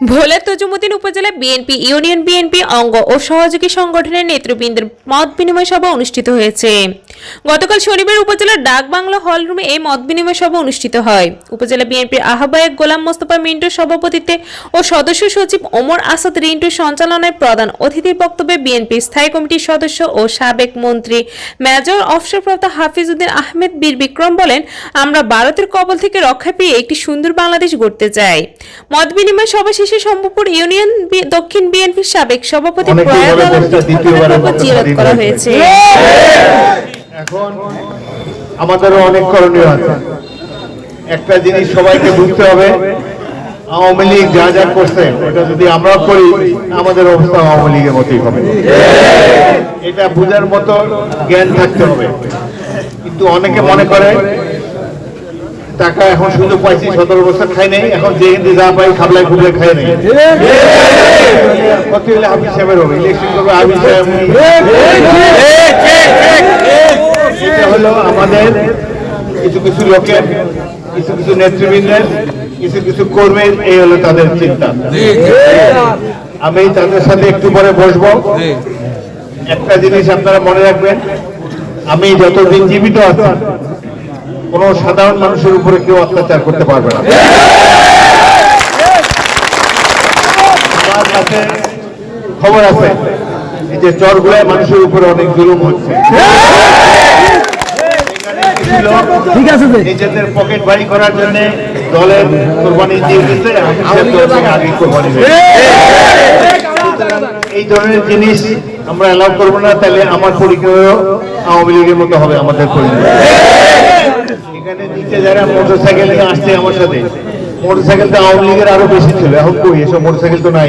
ভোলার তজুমুদ্দিন উপজেলা BNP, union BNP, অঙ্গ ও সহযোগী সংগঠনের নেতৃবৃন্দের মত বিনিময় সভা অনুষ্ঠিত হয়েছে। গতকাল শনিবার উপজেলার ডাক বাংলা হল রুমে এই মত বিনিময় সভা অনুষ্ঠিত হয়। উপজেলা বিএনপির আহ্বায়ক গোলাম মোস্তফা মিন্টুর সভাপতিত্বে ও সদস্য সচিব ওমর আসাদ রিন্টুর সঞ্চালনায় প্রধান অতিথির বক্তব্যে বিএনপি স্থায়ী কমিটির সদস্য ও সাবেক মন্ত্রী মেজর অবসরপ্রাপ্ত হাফিজউদ্দিন আহমেদ বীর বিক্রম বলেন, আমরা ভারতের কবল থেকে রক্ষা পেয়ে একটি সুন্দর বাংলাদেশ গড়তে চাই। মত বিনিময় সভা শেষে সম্ভবপুর ইউনিয়ন দক্ষিণ বিএনপির সাবেক সভাপতি প্রয়াত জিয়ারত করা হয়েছে। এখন আমাদেরও অনেক করণীয় আছে। একটা জিনিস সবাইকে বুঝতে হবে আওয়ামী লীগ যা যা করছে এটা যদি আমরা করি আমাদের অবস্থা আওয়ামী লীগের মতোই হবে। এটা বোঝার মতো জ্ঞান থাকতে হবে। কিন্তু অনেকে মনে করে টাকা এখন সুযোগ পাইছি, সতেরো বছর খাই নাই, এখন যে হিন্দি যা পাই, খাবলাই খুবলে খাই নাই। কত হলে সাহেবের হবে, ইলেকশন হলো আমাদের কিছু কিছু লোকের, কিছু কিছু নেতৃবৃন্দের, কিছু কিছু কর্মীর, এই হলো তাদের চিন্তা। আমি তাদের সাথে একটু পরে বসবো। একটা জিনিস আপনারা মনে রাখবেন, আমি যতদিন জীবিত আছি কোন সাধারণ মানুষের উপরে কেউ অত্যাচার করতে পারবে না। আমার কাছে খবর আছে যে চরগুলায় মানুষের উপরে অনেক জুলুম হচ্ছে। ঠিক আছে নিজেদের পকেট বাড়ি করার জন্য দলের কোরবানি দিয়ে দিতে আগে কোরবানি এই ধরনের জিনিস আমরা অ্যালাউ করব না তাহলে আমার পরিচয় আওয়ামী লীগের মতো হবে আমাদের পরিচয়। এখানে নিচে যারা মোটর সাইকেল নিয়ে আসছে আমার সাথে মোটর সাইকেল তো আওয়ামী লীগের আরও বেশি ছিল, এখন কই এসব মোটরসাইকেল তো নাই।